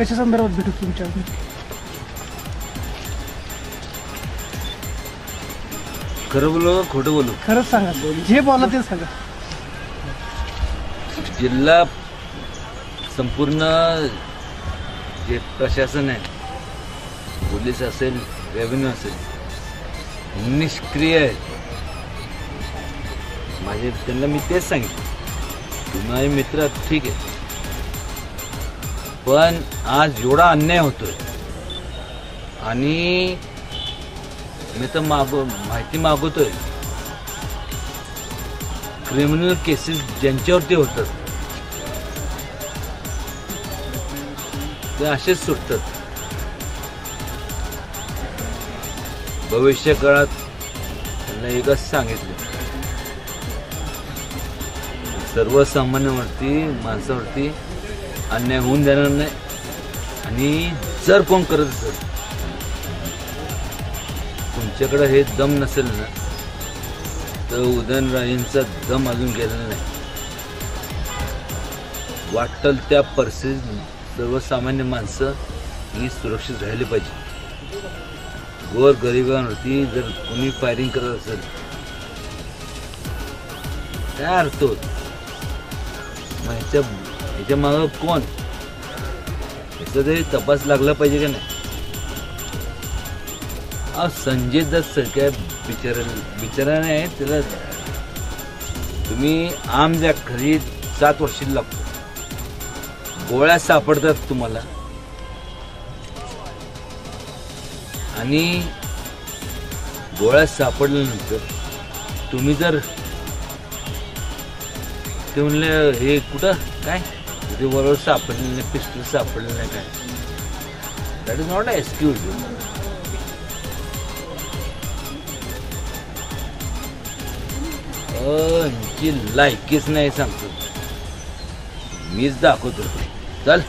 कशा संदर्भात भेटू तुमच्या? खरं बोलू खोटं बोलू? खरंच सांगा. जे बोला ते सांगा. जिल्हा संपूर्ण जे प्रशासन आहे पोलीस असेल रेव्हेन्यू असेल निष्क्रिय आहे. माझे त्यांना मी तेच सांगितलं. तुम्ही माझे मित्र ठीक आहे. पण आज एवढा अन्याय होतोय. आणि मी तर माग माहिती मागवतोय. क्रिमिनल केसेस ज्यांच्यावरती होतात ते असेच सुटतात. भविष्य काळात त्यांना एकच सांगितलं. सर्वसामान्यावरती माणसावरती अन्याय होऊन देणार नाही. आणि जर कोण करत असेल तुमच्याकडं हे दम नसेल ना तर उदयनराजेंचा दम अजून गेलेला नाही. वाटल त्या परिस्थितीत सर्वसामान्य माणसं ही सुरक्षित राहिली पाहिजे. गोर गरिबांवरती जर कोणी फायरिंग करत असेल काय अर्थ होत? याच्या माग मागं कोण? याचा तरी तपास लागला पाहिजे का नाही? अहो संजय दत्त सारख्या बिचारा नाही त्याला तुम्ही आम ज्या घरी सात वर्ष लागतो. गोळ्या सापडतात तुम्हाला. आणि गोळ्या सापडल्यानंतर तुम्ही जर ते म्हणले हे कुठं? काय? कधी बरोबर सापडले नाही पिस्टल सापडले नाही काय that is not a excuse ह्यांची लायकीच नाही सांगतो मीच दाखवतो चल